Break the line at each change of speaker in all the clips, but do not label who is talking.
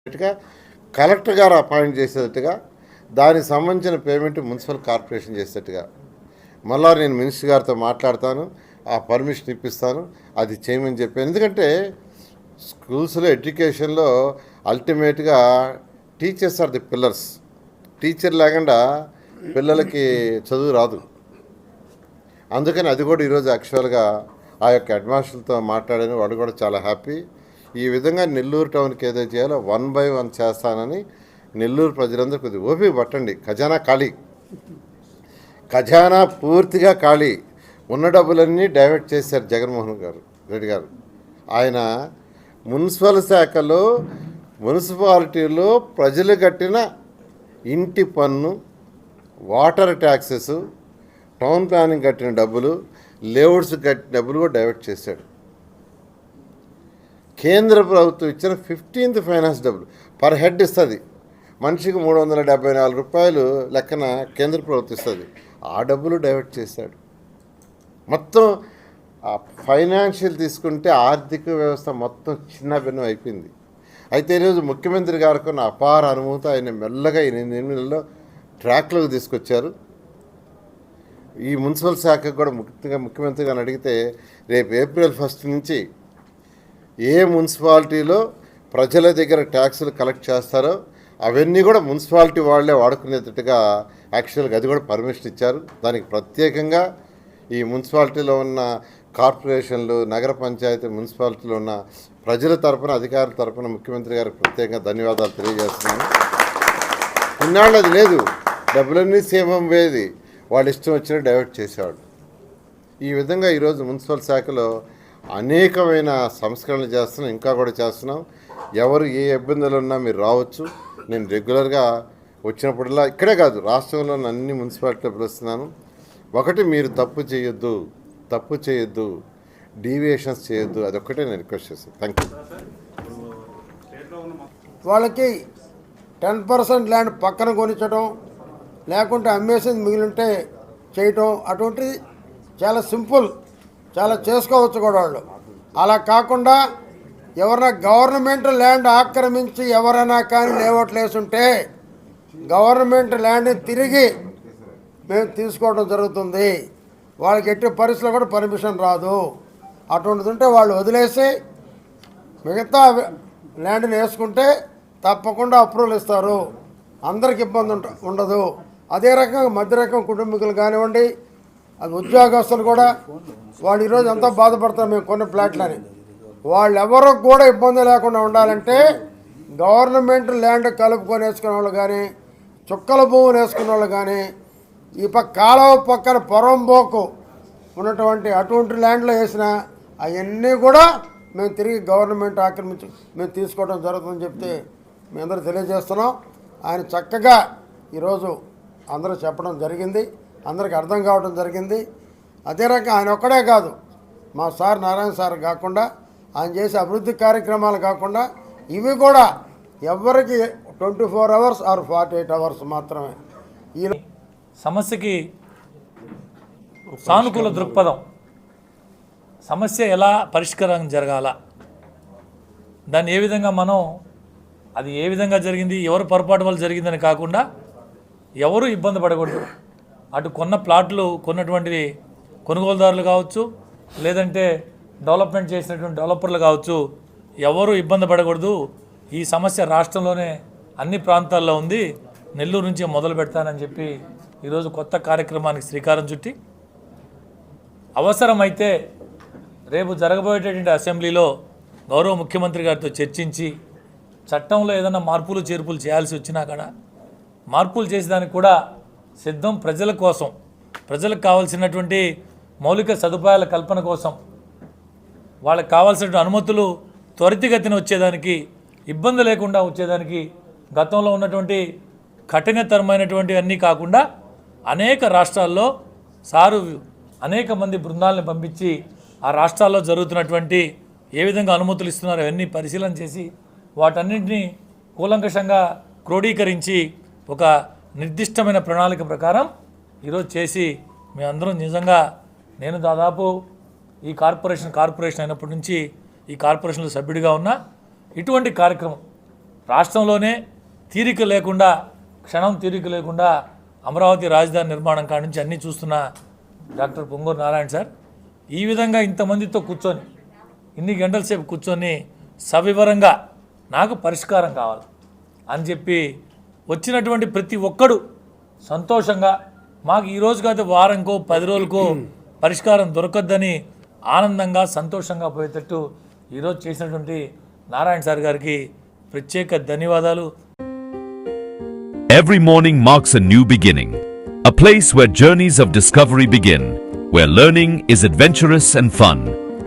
చేసేటట్టుగా collector గారు appoint చేసేటట్టుగా దానికి సంబంధించిన పేమెంట్ మున్సిపల్ కార్పొరేషన్ చేసేటట్టుగా. మళ్ళా నేను మినిస్టర్ గారితో మాట్లాడతాను ఆ పర్మిషన్ ఇప్పిస్తాను అది చేయమని చెప్పాను. ఎందుకంటే స్కూల్స్లో ఎడ్యుకేషన్లో అల్టిమేట్గా teachers are the pillars. Teacher లేకుండా పిల్లలకి చదువు రాదు. అందుకని అది కూడా ఈరోజు యాక్చువల్గా ఆ యొక్క హెడ్మాస్టర్లతో మాట్లాడాను వాడు కూడా చాలా హ్యాపీ. ఈ విధంగా నెల్లూరు టౌన్కి ఏదో చేయాలో వన్ బై వన్ చేస్తానని నెల్లూరు ప్రజలందరూ కొద్దిగా ఓపిక పట్టండి. ఖజానా ఖాళీ. ఖజానా పూర్తిగా ఖాళీ. ఉన్న డబ్బులన్నీ డైవర్ట్ చేశారు జగన్మోహన్ గారు రెడ్డి గారు. ఆయన మున్సిపల్ శాఖలో మున్సిపాలిటీలో ప్రజలు కట్టిన ఇంటి పన్ను వాటర్ ట్యాక్సెస్ టౌన్ ప్లానింగ్ కట్టిన డబ్బులు లేఅవుట్స్ కట్టిన డబ్బులు కూడా డైవర్ట్ చేశాడు. కేంద్ర ప్రభుత్వం ఇచ్చిన ఫిఫ్టీన్త్ ఫైనాన్స్ డబ్బులు. పర్ హెడ్ ఇస్తుంది. మనిషికి మూడు వందల డెబ్బై నాలుగు రూపాయలు లెక్కన కేంద్ర ప్రభుత్వం ఇస్తుంది. ఆ డబ్బులు డైవర్ట్ చేశాడు. మొత్తం ఫైనాన్షియల్ తీసుకుంటే ఆర్థిక వ్యవస్థ మొత్తం చిన్న భిన్నం అయిపోయింది. అయితే ఈరోజు ముఖ్యమంత్రి గారికి ఉన్న అపార అనుభూతి ఆయన మెల్లగా ఎనిమిది ఎనిమిదిలో ట్రాక్లోకి తీసుకొచ్చారు. ఈ మున్సిపల్ శాఖకు కూడా ముఖ్యంగా ముఖ్యమంత్రి గారిని అడిగితే రేపు ఏప్రిల్ ఫస్ట్ నుంచి ఏ మున్సిపాలిటీలో ప్రజల దగ్గర ట్యాక్సులు కలెక్ట్ చేస్తారో అవన్నీ కూడా మున్సిపాలిటీ వాళ్ళే వాడుకునేటట్టుగా యాక్చువల్గా అది కూడా పర్మిషన్ ఇచ్చారు. దానికి ప్రత్యేకంగా ఈ మున్సిపాలిటీలో ఉన్న కార్పొరేషన్లు నగర పంచాయతీ మున్సిపాలిటీలో ఉన్న ప్రజల తరపున అధికారుల తరపున ముఖ్యమంత్రి గారికి ప్రత్యేకంగా ధన్యవాదాలు తెలియజేస్తున్నాను. ఇన్నాళ్ళు అది లేదు. డబ్బులన్నీ సేమం వేది వాళ్ళు ఇష్టం వచ్చినా డైవర్ట్ చేసేవాడు ఈ విధంగా ఈరోజు మున్సిపల్ శాఖలో అనేకమైన సంస్కరణలు చేస్తున్నాం ఇంకా కూడా చేస్తున్నాం. ఎవరు ఏ ఇబ్బందులు ఉన్నా మీరు రావచ్చు. నేను రెగ్యులర్గా వచ్చినప్పుడల్లా ఇక్కడే కాదు రాష్ట్రంలో అన్ని మున్సిపాలిటీలో పిలుస్తున్నాను. ఒకటి మీరు తప్పు చేయొద్దు తప్పు చేయొద్దు డీవియేషన్స్ చేయొద్దు అదొక్కటే నేను రిక్వెస్ట్ చేస్తాను. Thank you.
వాళ్ళకి టెన్ పర్సెంట్ ల్యాండ్ పక్కన కొనిచ్చడం లేకుంటే అమ్మేసింది మిగిలింటే చేయటం అటువంటిది చాలా సింపుల్. చాలా చేసుకోవచ్చు కూడా వాళ్ళు. అలా కాకుండా ఎవరైనా గవర్నమెంట్ ల్యాండ్ ఆక్రమించి ఎవరైనా కానీ లేఅవుట్లు వేసుంటే గవర్నమెంట్ ల్యాండ్ని తిరిగి మేము తీసుకోవడం జరుగుతుంది. వాళ్ళకి ఎట్టి పరిస్థితుల్లో కూడా పర్మిషన్ రాదు. అటువంటిది ఉంటే వాళ్ళు వదిలేసి మిగతా ల్యాండ్ని వేసుకుంటే తప్పకుండా అప్రూవల్ ఇస్తారు. అందరికి ఇబ్బంది ఉండదు. అదే రకంగా మధ్య రకం కుటుంబీకులు కానివ్వండి అది ఉద్యోగస్తులు కూడా వాళ్ళు ఈరోజు ఎంతో బాధపడతారు మేము కొన్ని ప్లాట్లని వాళ్ళు ఎవరు కూడా ఇబ్బంది లేకుండా ఉండాలంటే గవర్నమెంట్ ల్యాండ్ కలుపుకొని వేసుకునే వాళ్ళు కానీ చుక్కల భూములు వేసుకునే వాళ్ళు కానీ ఈ పక్క కాలువ పక్కన పొరంబోకు ఉన్నటువంటి అటువంటి ల్యాండ్లో వేసిన అవన్నీ కూడా మేము తిరిగి గవర్నమెంట్ ఆక్రమించి మేము తీసుకోవడం జరుగుతుందని చెప్తే మీ అందరూ తెలియజేస్తున్నాం. ఆయన చక్కగా ఈరోజు అందరూ చెప్పడం జరిగింది. అందరికి అర్థం కావడం జరిగింది. అదే రకంగా ఆయన ఒక్కడే కాదు మా సార్ నారాయణ సార్ కాకుండా ఆయన చేసే అభివృద్ధి కార్యక్రమాలు కాకుండా ఇవి కూడా ఎవరికి twenty four hours or forty eight hours మాత్రమే. ఈ
సమస్యకి సానుకూల దృక్పథం. సమస్య ఎలా పరిష్కారం జరగాల? దాన్ని ఏ విధంగా మనం అది ఏ విధంగా జరిగింది ఎవరు పొరపాటు వల్ల జరిగిందని కాకుండా ఎవరు ఇబ్బంది పడకూడదు. అటు కొన్న ప్లాట్లు కొన్నటువంటి కొనుగోలుదారులు కావచ్చు లేదంటే డెవలప్మెంట్ చేసినటువంటి డెవలపర్లు కావచ్చు ఎవరు ఇబ్బంది పడకూడదు. ఈ సమస్య రాష్ట్రంలోనే అన్ని ప్రాంతాల్లో ఉంది. నెల్లూరు నుంచి మొదలు పెడతానని చెప్పి ఈరోజు కొత్త కార్యక్రమానికి శ్రీకారం చుట్టి అవసరమైతే రేపు జరగబోయేటటువంటి అసెంబ్లీలో గౌరవ ముఖ్యమంత్రి గారితో చర్చించి చట్టంలో ఏదైనా మార్పులు చేర్పులు చేయాల్సి వచ్చినా కూడా మార్పులు చేసేదానికి కూడా సిద్ధం ప్రజల కోసం ప్రజలకు కావాల్సినటువంటి మౌలిక సదుపాయాల కల్పన కోసం వాళ్ళకి కావాల్సినటువంటి అనుమతులు త్వరితగతిన వచ్చేదానికి ఇబ్బంది లేకుండా వచ్చేదానికి గతంలో ఉన్నటువంటి కఠినతరమైనటువంటి అన్నీ కాకుండా అనేక రాష్ట్రాల్లో సారు అనేక మంది బృందాలను పంపించి ఆ రాష్ట్రాల్లో జరుగుతున్నటువంటి ఏ విధంగా అనుమతులు ఇస్తున్నారో అవన్నీ పరిశీలన చేసి వాటన్నింటినీ కూలంకషంగా క్రోడీకరించి ఒక నిర్దిష్టమైన ప్రణాళిక ప్రకారం ఈరోజు చేసి మేమందరం నిజంగా నేను దాదాపు ఈ కార్పొరేషన్ కార్పొరేషన్ అయినప్పటి నుంచి ఈ కార్పొరేషన్లో సభ్యుడిగా ఉన్న ఇటువంటి కార్యక్రమం రాష్ట్రంలోనే తీరిక లేకుండా క్షణం తీరిక లేకుండా అమరావతి రాజధాని నిర్మాణం కాడి నుంచి అన్నీ చూస్తున్న డాక్టర్ పొంగూరు నారాయణ సార్ ఈ విధంగా ఇంతమందితో కూర్చొని ఇన్ని గంటల సేపు కూర్చొని సవివరంగా నాకు పరిష్కారం కావాలి అని చెప్పి వచ్చినటువంటి ప్రతి ఒక్కడు సంతోషంగా మాకు ఈరోజు కాదు వారంకో పది రోజులకో పరిష్కారం దొరకద్దని ఆనందంగా సంతోషంగా పోయేటట్టు ఈరోజు చేసినటువంటి నారాయణ సార్ గారికి ప్రత్యేక ధన్యవాదాలు
Every morning marks a new beginning, a place where journeys of discovery begin, where learning is adventurous and fun,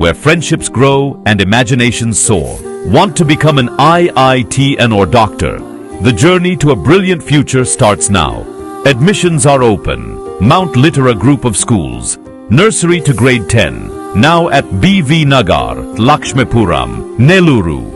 where friendships grow and imaginations soar. Want to become an IITN or doctor? The journey to a brilliant future starts now. Admissions are open. Mount Litera Group of Schools, nursery to grade 10, now at BV Nagar, Lakshmipuram, Neluru.